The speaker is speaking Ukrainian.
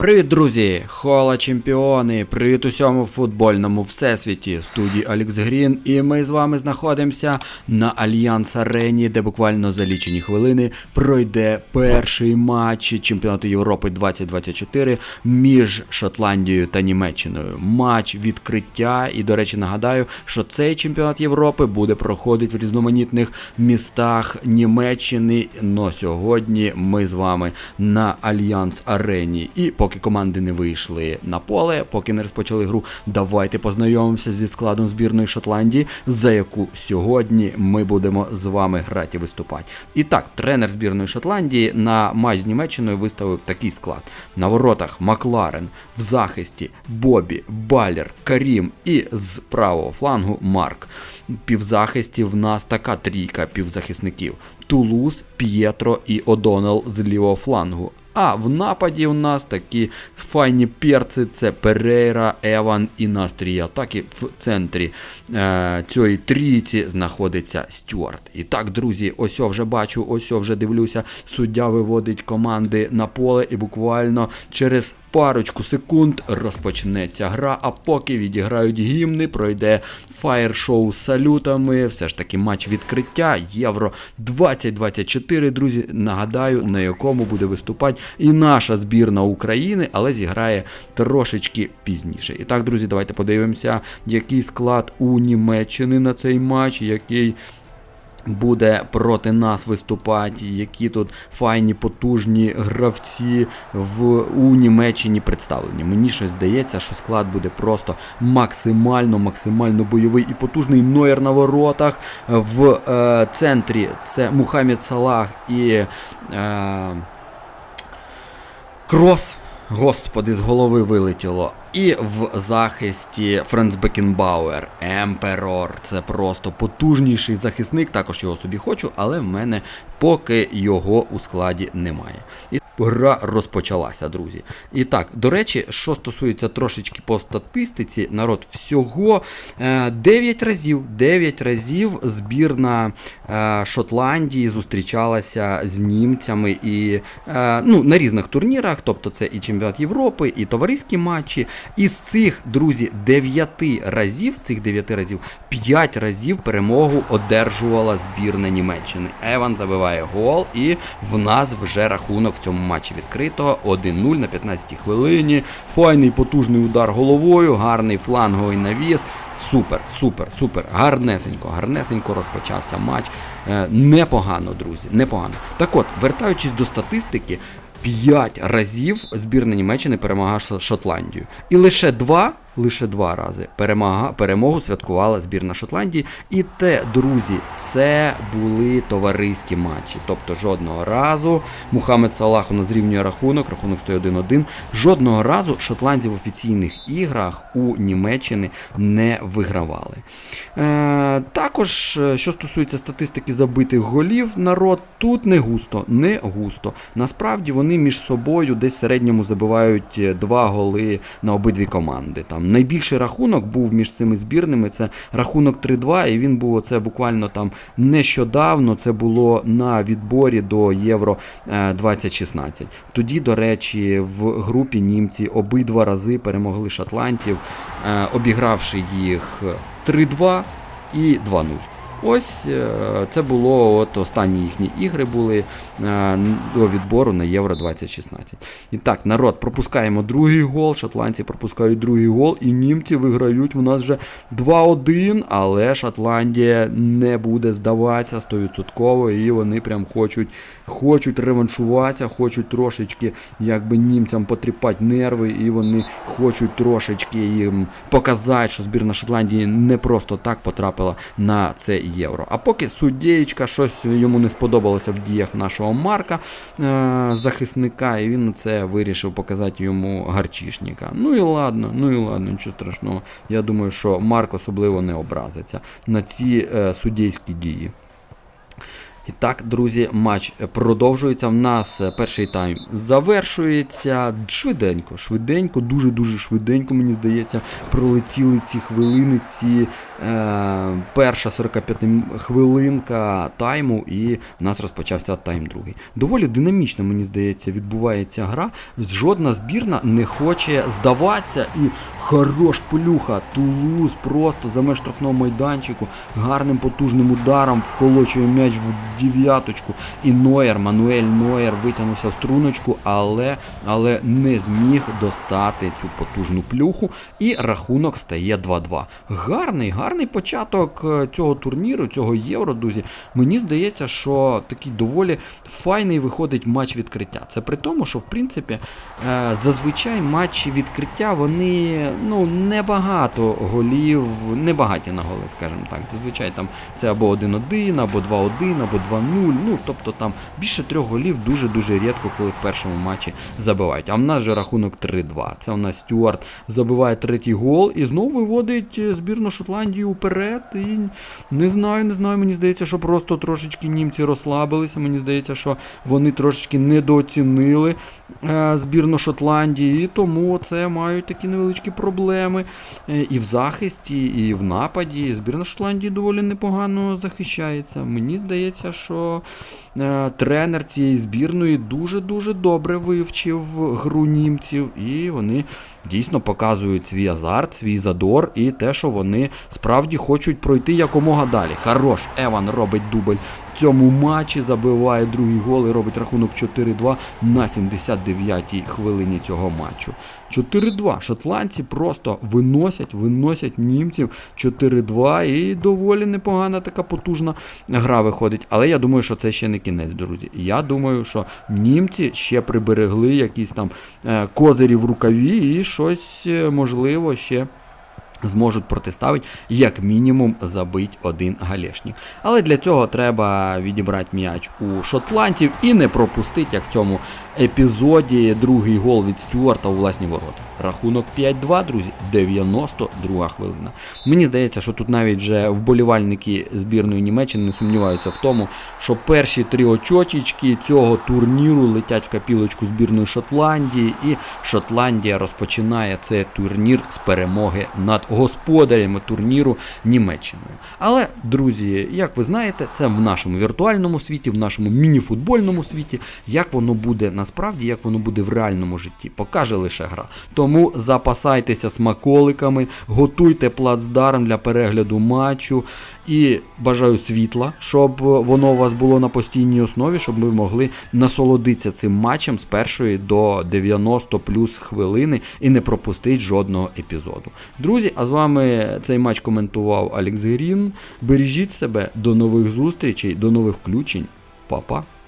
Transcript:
Привіт, друзі! Хола чемпіони! Привіт усьому футбольному всесвіті! Студії Алекс Грін, і ми з вами знаходимося на Альянс Арені, де буквально за лічені хвилини пройде перший матч чемпіонату Європи 2024 між Шотландією та Німеччиною. Матч відкриття. І, до речі, нагадаю, що цей чемпіонат Європи буде проходити в різноманітних містах Німеччини. Но сьогодні ми з вами на Альянс Арені. І поки команди не вийшли на поле, поки не розпочали гру, давайте познайомимося зі складом збірної Шотландії, за яку сьогодні ми будемо з вами грати і виступати. І так, тренер збірної Шотландії на матч з Німеччиною виставив такий склад: на воротах Макларен, в захисті Бобі, Балер, Карім і з правого флангу Марк. Півзахисті в нас така трійка півзахисників: Тулуз, П'єтро і Одонел з лівого флангу. А в нападі у нас такі файні перці: це Перейра, Еван і Настрій атаки. В центрі е, цієї трійці знаходиться Стюарт. І так, друзі, ось вже бачу, ось вже дивлюся. Суддя виводить команди на поле, і буквально через парочку секунд розпочнеться гра. А поки відіграють гімни, пройде фаєр-шоу з салютами. Все ж таки матч відкриття Євро 2024, друзі. Нагадаю, на якому буде виступати і наша збірна України, але зіграє трошечки пізніше. І так, друзі, давайте подивимося, який склад у Німеччини на цей матч, який. Буде проти нас виступати, які тут файні, потужні гравці в, у Німеччині представлені. Мені щось здається, що склад буде просто максимально, максимально бойовий і потужний. Нойер на воротах. В е, центрі це Мухаммед Салах і е, Крос. Господи, з голови вилетіло. І в захисті Френц Бекенбауер, Емперор. Це просто потужніший захисник. Також його собі хочу, але в мене поки його у складі немає. І гра розпочалася, друзі. І так, до речі, що стосується трошечки по статистиці, народ всього 9 разів 9 разів збірна е, Шотландії зустрічалася з німцями і е, ну, на різних турнірах, тобто це і чемпіонат Європи, і товариські матчі. Із цих, друзі, 9 разів, цих 9 разів, 5 разів перемогу одержувала збірна Німеччини. Еван забиває гол, і в нас вже рахунок в цьому матчі відкрито. 1-0 на 15-й хвилині. Файний потужний удар головою, гарний фланговий навіс. Супер, супер, супер. Гарнесенько, гарнесенько розпочався матч. Е, непогано, друзі, непогано. Так от, вертаючись до статистики, 5 разів збірна Німеччини перемагає Шотландію. І лише два, лише два рази перемога, перемогу святкувала збірна Шотландії. І те, друзі, це були товариські матчі. Тобто жодного разу Мухаммед Салах у нас зрівнює рахунок, рахунок стоїть 1-1. Жодного разу шотландці в офіційних іграх у Німеччини не вигравали. Е, Також, е, що стосується статистики забитих голів, народ тут не густо, не густо. Насправді вони між собою десь в середньому забивають е, два голи на обидві команди. Там найбільший рахунок був між цими збірними. Це рахунок 3-2, і він був оце буквально там нещодавно. Це було на відборі до Євро е, 2016. Тоді, до речі, в групі німці обидва рази перемогли шотландців, е, обігравши їх 3-2 і 2-0. Ось е, це було от останні їхні ігри були е, до відбору на Євро 2016. І так, народ, пропускаємо другий гол. Шотландці пропускають другий гол, і німці виграють у нас вже 2-1, але Шотландія не буде здаватися 100%, і вони прям хочуть хочуть реваншуватися, хочуть трошечки якби німцям потріпати нерви, і вони хочуть трошечки їм показати, що збірна Шотландії не просто так потрапила на це євро. А поки суддєєчка щось йому не сподобалося в діях нашого Марка е- захисника, і він це вирішив показати йому гарчішника. Ну і ладно, ну і ладно, нічого страшного. Я думаю, що Марк особливо не образиться на ці е- суддійські дії. І так, друзі, матч продовжується. В нас е, перший тайм завершується швиденько, швиденько, дуже-дуже швиденько, мені здається, пролетіли ці хвилини, ці Е, перша 45 хвилинка тайму, і в нас розпочався тайм другий. Доволі динамічно, мені здається, відбувається гра. Жодна збірна не хоче здаватися. І хорош полюха. Тулуз просто за меж штрафного майданчику гарним потужним ударом вколочує м'яч в дев'яточку. І Нойер, Мануель Нойер витягнувся в струночку, але, але не зміг достати цю потужну плюху. І рахунок стає 2-2. Гарний, гарний початок е, цього турніру, цього євро, друзі. Мені здається, що такий доволі файний виходить матч відкриття. Це при тому, що в принципі е, зазвичай матчі відкриття вони ну небагато голів, не багаті на голи, скажімо так. Зазвичай там це або 1-1, або 2-1, або 2-0. Ну тобто там більше трьох голів дуже-дуже рідко, коли в першому матчі забивають. А в нас же рахунок 3-2. Це у нас Стюарт забиває третій гол і знову виводить е, збірну Шотландії уперед. І не знаю, не знаю. Мені здається, що просто трошечки німці розслабилися. Мені здається, що вони трошечки недооцінили е, збірну Шотландії, і тому це мають такі невеличкі проблеми. Е, і в захисті, і в нападі. Збірна Шотландії доволі непогано захищається. Мені здається, що е, тренер цієї збірної дуже-дуже добре вивчив гру німців, і вони дійсно показують свій азарт, свій задор і те, що вони справді хочуть пройти якомога далі. Хорош, Еван робить дубль цьому матчі, забиває другий гол і робить рахунок 4-2 на 79-й хвилині цього матчу. 4-2. Шотландці просто виносять, виносять німців 4-2 і доволі непогана така потужна гра виходить. Але я думаю, що це ще не кінець, друзі. Я думаю, що німці ще приберегли якісь там е, козирі в рукаві і щось е, можливо ще. Зможуть протиставити, як мінімум, забить один галешник. Але для цього треба відібрати м'яч у шотландців і не пропустити, як в цьому епізоді, другий гол від Стюарта у власні ворота. Рахунок 5-2, друзі, 92 хвилина. Мені здається, що тут навіть вже вболівальники збірної Німеччини не сумніваються в тому, що перші три очочечки цього турніру летять в капілочку збірної Шотландії, і Шотландія розпочинає цей турнір з перемоги над господарями турніру Німеччиною. Але, друзі, як ви знаєте, це в нашому віртуальному світі, в нашому мініфутбольному світі, як воно буде насправді, як воно буде в реальному житті, покаже лише гра. Тому запасайтеся смаколиками, готуйте плацдарм для перегляду матчу. І бажаю світла, щоб воно у вас було на постійній основі, щоб ми могли насолодитися цим матчем з першої до 90 плюс хвилини і не пропустити жодного епізоду. Друзі, а з вами цей матч коментував Алекс Грін. Бережіть себе, до нових зустрічей, до нових включень. Па-па!